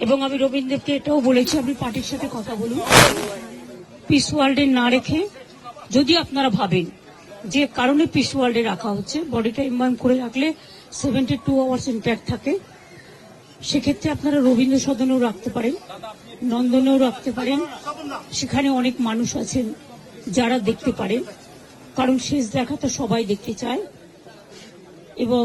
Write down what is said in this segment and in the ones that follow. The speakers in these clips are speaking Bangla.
এবং আমি রবীন্দ্রকে এটাও বলেছি, আপনি পার্টির সাথে কথা বলুন। পিস ওয়ার্ল্ডে না রেখে, যদি আপনারা ভাবেন যে কারণে পিস ওয়ার্ল্ডে রাখা হচ্ছে বডিটা ইম্বাইম করে রাখলে সেভেন্টি টু আওয়ার্স ইন্ট্যাক্ট থাকে। সেক্ষেত্রে আপনারা রবীন্দ্র সদনেও রাখতে পারেন, নন্দনেও রাখতে পারেন। সেখানে অনেক মানুষ আছেন যারা দেখতে পারেন। কারণ শেষ দেখা তো সবাই দেখতে চায়। এবং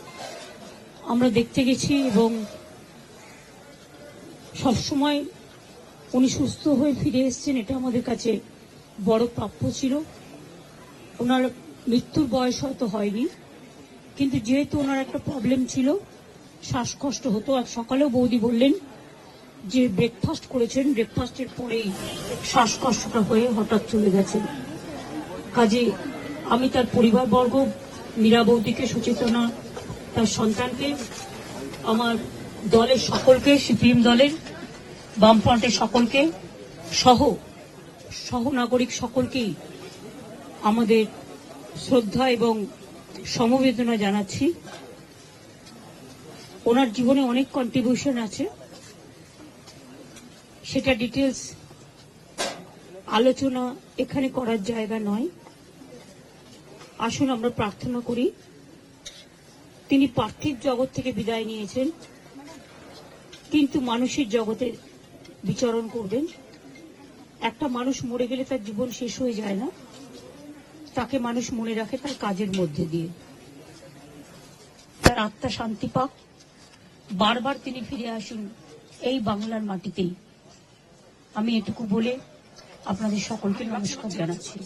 আমরা দেখতে গেছি এবং সবসময় উনি সুস্থ হয়ে ফিরে এসেছেন, এটা আমাদের কাছে বড় প্রাপ্য ছিল। ওনার মৃত্যুর বয়স হয়তো হয়নি, কিন্তু যেহেতু ওনার একটা প্রবলেম ছিল, শ্বাসকষ্ট হতো, আর সকালেও বৌদি বললেন যে ব্রেকফাস্ট করেছেন ব্রেকফাস্টের পরেই শ্বাসকষ্টটা হয়ে হঠাৎ চলে গেছেন কাজে আমি তার পরিবারবর্গ, মীরা বৌদিকে সুচেতনা তার সন্তানকে, আমার দলের সকলকে সিপিএম দলের, বামফ্রন্টের সকলকে, সহ সহ নাগরিক সকলকেই আমাদের শ্রদ্ধা এবং সমবেদনা জানাচ্ছি। ওনার জীবনে অনেক কন্ট্রিবিউশন আছে। সেটা ডিটেলস আলোচনা এখানে করার জায়গা নয়। আসুন আমরা প্রার্থনা করি। তিনি পার্থিব জগৎ থেকে বিদায় নিয়েছেন। কিন্তু মানুষের জগতে বিচরণ করবেন। একটা মানুষ মরে গেলে তার জীবন শেষ হয়ে যায় না। তাকে মানুষ মনে রাখে তার কাজের মধ্যে দিয়ে। তার আত্মা শান্তি পাক। বারবার তিনি ফিরে আসুন এই বাংলার মাটিতেই। আমি এটুকু বলে আপনাদের সকলকে নমস্কার জানাচ্ছি।